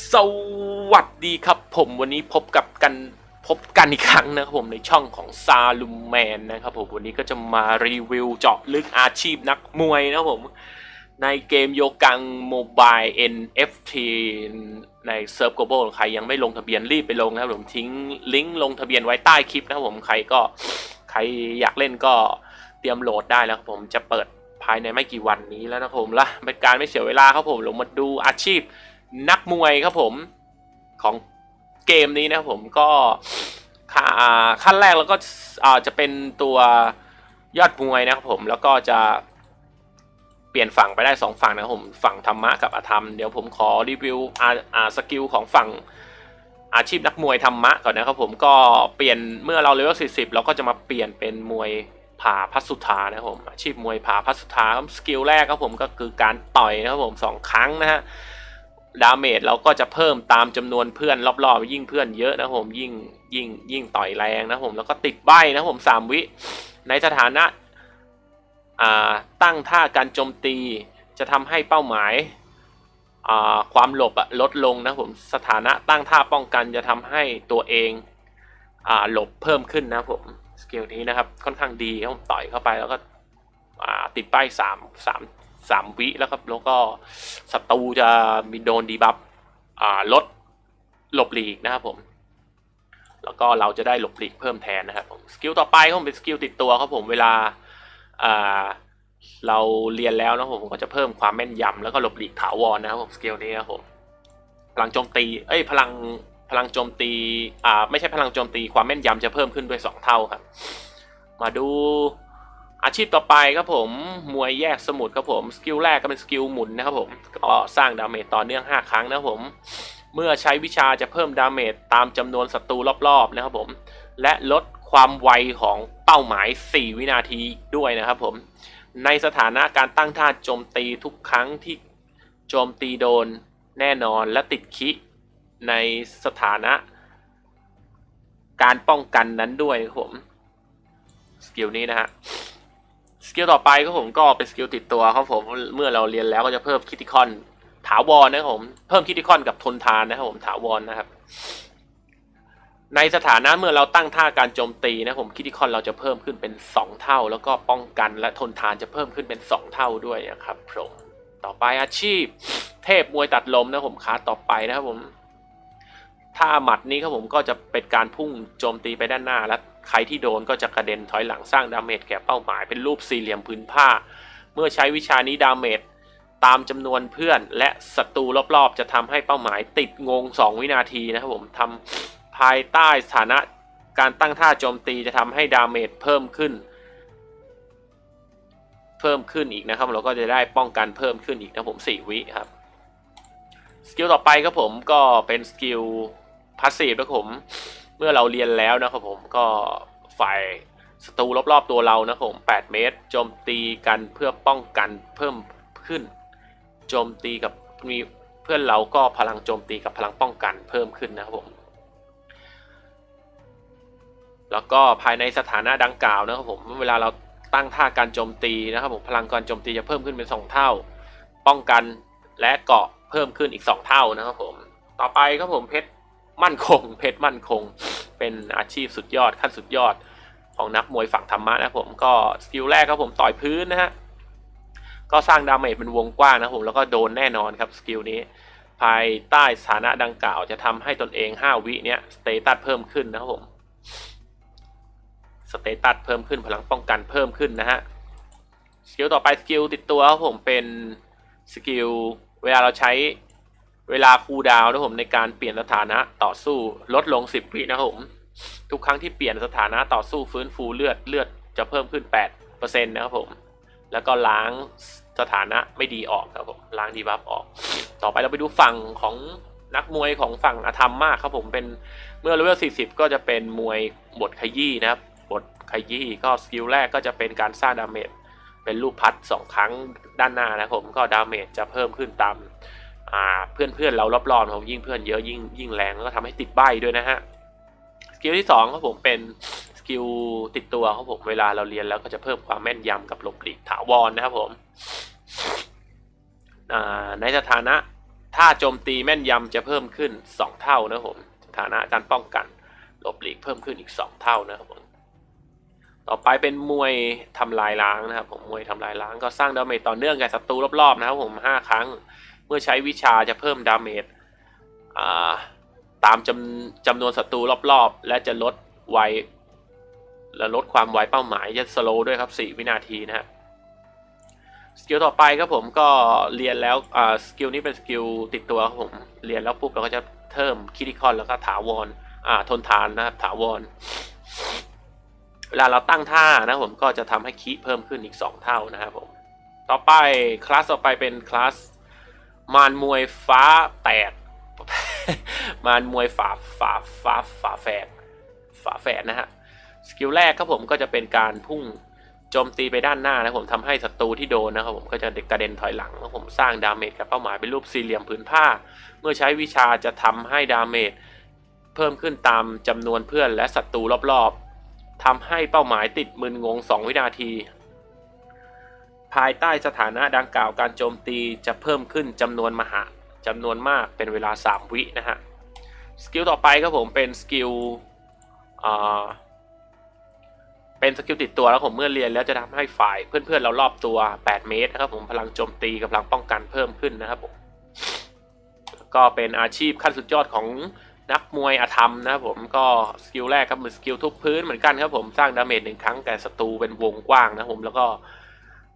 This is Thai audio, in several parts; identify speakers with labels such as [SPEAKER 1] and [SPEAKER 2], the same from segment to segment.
[SPEAKER 1] สวัสดีครับผมวันนี้พบกับกันพบกันอีกครั้งนะครับผมในช่องของซาลุมแมนนะครับผมวันนี้ก็จะมารีวิวเจาะลึกอาชีพนักมวยนะครับผม ในเกมโยกังโมบาย NFT ในเซิร์ฟ global ใครยังไม่ลงทะเบียนรีบไปลงนะครับผมทิ้งลิงก์ลงทะเบียนไว้ใต้คลิปนะครับผมใครก็ใครอยากเล่นก็เตรียมโหลดได้แล้วครับผมจะเปิดภายในไม่กี่วันนี้แล้วนะครับผมละเป็นการไม่เสียเวลาครับผมลงมาดูอาชีพ นักมวยครับผมของเกมนี้นะครับผมก็ขั้นแรกเราก็จะเป็นตัวยอดมวยนะครับผมแล้วก็จะเปลี่ยนฝั่งไปได้สองฝั่งนะครับผมฝั่งธรรมะกับอธรรม เดี๋ยวผมขอรีวิวอาสกิลของฝั่งอาชีพนักมวยธรรมะก่อนนะครับผมก็เปลี่ยนเมื่อเราเลเวล40 เราก็จะมาเปลี่ยนเป็นมวยผ่าพัสสุธานะครับผมอาชีพมวยผ่าพัสสุธาสกิลแรกครับผมก็คือการต่อยนะครับผมสองครั้งนะฮะ ดาเมจเราก็จะเพิ่มตามจำนวนเพื่อนรอบๆ ยิ่งเพื่อนเยอะนะผมยิ่งยิ่งยิ่งต่อยแรงนะผมแล้วก็ติดใบนะผมสามวิ ในสถานะอ่าตั้งท่าการโจมตีจะทำให้เป้าหมายอ่าความหลบลดลงนะผมสถานะตั้งท่าป้องกันจะทำให้ตัวเองอ่าหลบเพิ่มขึ้นนะผมสกิลนี้นะครับค่อนข้างดีผมต่อยเข้าไปแล้วก็อ่าติดป้ายสามสาม สามวิแล้วก็แล้วก็ศัตรูจะมีโดนดีบัฟลดหลบหลีกนะครับผม แล้วก็เราจะได้หลบหลีกเพิ่มแทนนะครับผมสกิลต่อไปผมเป็นสกิลติดตัวครับผมเวลาเราเรียนแล้วนะผมก็จะเพิ่มความแม่นยำแล้วก็หลบหลีกถาวรนะครับผมสกิลนี้ครับผมพลังโจมตีเอ้ยพลังพลังโจมตีอ่าไม่ใช่พลังโจมตีความแม่นยำจะเพิ่มขึ้นด้วยสองเท่าครับ มาดู อาชีพต่อไปครับผม มวยแยกสมุดครับผม สกิลแรกก็เป็นสกิลหมุนนะครับผม ก็สร้างดาเมจต่อเนื่อง 5 ครั้งนะครับผม เมื่อใช้วิชาจะเพิ่มดาเมจตามจำนวนศัตรูรอบๆนะครับผม และลดความไวของเป้าหมาย 4 วินาทีด้วยนะครับผม ในสถานะการตั้งท่าโจมตีทุกครั้งที่โจมตีโดนแน่นอนและติดคิในสถานะ การป้องกันนั้นด้วยครับผม สกิลนี้นะฮะ กิลต่อไปครับผมก็เป็นสกิลติดตัวครับผมเมื่อเราเรียนแล้วก็จะเพิ่มคิติคอนถาวรนะครับผมเพิ่มคิติคอนกับทนทานนะครับผมถาวรนะครับ ในสถานะเมื่อเราตั้งท่าการโจมตีนะผมคิติคอนเราจะเพิ่มขึ้นเป็น 2 เท่า แล้วก็ป้องกันและทนทานจะเพิ่มขึ้นเป็น 2 เท่าด้วยนะครับผมต่อไปอาชีพ เทพมวยตัดลมนะผมคาต่อไปนะครับผมถ้าหมัดนี้ครับผมก็จะเป็นการพุ่งโจมตีไปด้านหน้าและ ใครที่โดนก็จะกระเด็นถอยหลังสร้างดาเมจแก่เป้าหมายเป็นรูปสี่เหลี่ยมพื้นผ้า เมื่อใช้วิชานี้ดาเมจตามจำนวนเพื่อนและศัตรูรอบๆ จะทำให้เป้าหมายติดงง 2 วินาทีนะครับผมทำภายใต้สถานะการตั้งท่าโจมตีจะทำให้ดาเมจเพิ่มขึ้น เพิ่มขึ้นอีกนะครับ เราก็จะได้ป้องกันเพิ่มขึ้นอีกนะผม 4 วิครับสกิลต่อไปครับผมก็เป็นสกิลพาสซีฟนะครับผม มื่อเราเรียนแล้วนะครับผมก็ฝ่ายศัตรูรอบๆตัวเรานะครับผม 8 เมตร โจมตีกันเพื่อป้องกันเพิ่มขึ้น โจมตีกับมีเพื่อนเราก็พลังโจมตีกับพลังป้องกันเพิ่มขึ้นนะครับผมแล้วก็ภายในสถานะดังกล่าวนะครับผมเวลาเราตั้งท่าการโจมตีนะครับผมพลังการโจมตีจะเพิ่มขึ้นเป็น 2 เท่า ป้องกันและเกาะเพิ่มขึ้นอีก 2 เท่านะครับผมต่อไปครับผมเพชรมั่นคง เพชรมั่นคง เป็นอาชีพสุดยอดขั้นสุดยอดของนักมวยฝั่งธรรมะนะผมก็สกิลแรกครับผมต่อยพื้นนะฮะก็สร้างดาเมจเป็นวงกว้างนะผมแล้วก็โดนแน่นอนครับสกิลนี้ ภายใต้สถานะดังกล่าวจะทำให้ตนเอง 5 วิเนี้ยสเตตัสเพิ่มขึ้นนะครับผมสเตตัสเพิ่มขึ้นพลังป้องกันเพิ่มขึ้นนะฮะสกิลต่อไปสกิลติดตัวครับผมเป็นสกิลเวลาเราใช้ เวลาคูดาวนะครับผมในการเปลี่ยนสถานะต่อสู้ลดลง 10วินะครับผมทุกครั้งที่เปลี่ยนสถานะต่อสู้ฟื้นฟูเลือดเลือดจะเพิ่มขึ้น8%นะครับผมแล้วก็ล้างสถานะไม่ดีออกครับผมล้างดีบัฟออก ต่อไปเราไปดูฝั่งของนักมวยของฝั่งอธรรมมากครับผมเป็นเมื่อเลเวล40 ก็จะเป็นมวยบทขยี้นะครับบทขยี้ก็สกิลแรกก็จะเป็นการสร้างดาเมจเป็นรูปพัด 2 ครั้งด้านหน้านะครับผมก็ดาเมจจะเพิ่มขึ้นตาม เพื่อนเพื่อนๆเรารอบๆผมยิ่งเพื่อนเยอะยิ่งยิ่งแรงแล้วก็ทำให้ติดใบด้วยนะฮะสกิลที่2ครับผมเป็นสกิลติดตัวครับผมเวลาเราเรียนแล้วก็จะเพิ่มความแม่นยำกับหลบหลีกถาวรนะครับผมในสถานะถ้าโจมตีแม่นยำจะเพิ่มขึ้น 2 เท่านะผมฐานะการป้องกันหลบหลีกเพิ่มขึ้นอีก 2 เท่านะครับผมต่อไปเป็นมวยทำลายล้างนะครับผมมวยทำลายล้างก็สร้างดาเมจต่อเนื่องกับศัตรูรอบๆนะครับผม5ครั้ง มื่อใช้วิชาจะเพิ่มดาเมจตามจำจำนวนศัตรูรอบๆ และจะลดไวและลดความไวเป้าหมายจะสโลด้วยครับ 4 วินาทีนะฮะสกิลต่อไปครับผมก็เรียนแล้วอ่าสกิลนี้เป็นสกิลติดตัวครับผมเรียนแล้วปุ๊บเราก็จะเพิ่มคิติคอนแล้วก็ถาวรอ่าทนทานนะครับถาวรเวลาเราตั้งท่านะผมก็จะทำให้คิเพิ่มขึ้นอีก 2 เท่านะครับผมต่อไปคลาสต่อไปเป็นคลาส มารมวยฟ้าแตก มารมวยฝาฝาฝาฝาแฝดฝาแฝดนะฮะ สกิลแรกครับผมก็จะเป็นการพุ่งโจมตีไปด้านหน้านะผมทำให้ศัตรูที่โดนนะครับผมก็จะกระเด็นถอยหลังแล้วผมสร้างดาเมจกับเป้าหมายเป็นรูปสี่เหลี่ยมผืนผ้า เมื่อใช้วิชาจะทำให้ดาเมจเพิ่มขึ้นตามจำนวนเพื่อนและศัตรูรอบๆทำให้เป้าหมายติดมึนงง 2 วินาที ภายใต้สถานะดังกล่าวการโจมตีจะเพิ่มขึ้นจำนวนมหาจำนวนมากเป็นเวลา 3 วินะฮะ สกิลต่อไปครับผมเป็นสกิลอ่าเป็นสกิลติดตัวแล้วผมเมื่อเรียนแล้วจะทำให้ฝ่ายเพื่อนๆเรารอบตัว 8 เมตรนะครับผมพลังโจมตีกำลังป้องกันเพิ่มขึ้นนะครับผมก็เป็นอาชีพขั้นสุดยอดของนักมวยอาธรรมนะครับผมก็สกิลแรกครับมือสกิลทุบพื้นเหมือนกันครับผมสร้างดาเมจหนึ่งครั้งแก่ศัตรูเป็นวงกว้างนะครับผมแล้วก็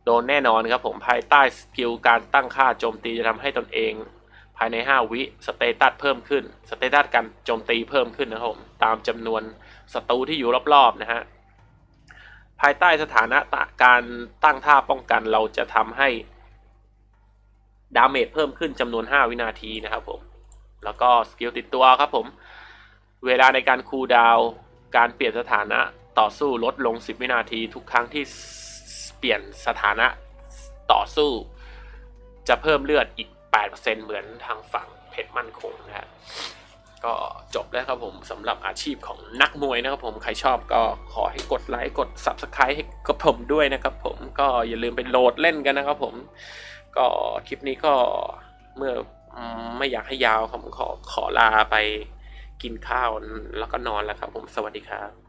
[SPEAKER 1] โดนแน่นอนครับผมภายใต้สกิลการตั้งค่าโจมตีจะทำให้ตนเอง ภายใน 5 วิสเตตัสเพิ่มขึ้นสเตตัสการโจมตีเพิ่มขึ้นนะครับผมตามจำนวนศัตรูที่อยู่รอบๆนะฮะภายใต้สถานะตการตั้งท่าป้องกันเราจะทำให้ดาเมจเพิ่มขึ้นจำนวน 5 วินาทีนะครับผม แล้วก็สกิลติดตัวครับผม เวลาในการคูลดาว การเปลี่ยนสถานะต่อสู้ลดลง 10 วินาทีทุกครั้งที่ เปลี่ยนสถานะต่อสู้ จะเพิ่มเลือดอีก 8%เหมือนทางฝั่งเพชรมั่นคงนะฮะก็จบแล้วครับผมสำหรับอาชีพของนักมวยนะครับผมใครชอบก็ขอให้กดไลค์กด Subscribe ให้กับผมด้วยนะครับผมก็อย่าลืมไปโหลดเล่นกันนะครับผม ก็คลิปนี้ก็เมื่อไม่อยากให้ยาวผมขอขอลาไปกินข้าวแล้วก็นอนแล้วครับผมสวัสดีครับ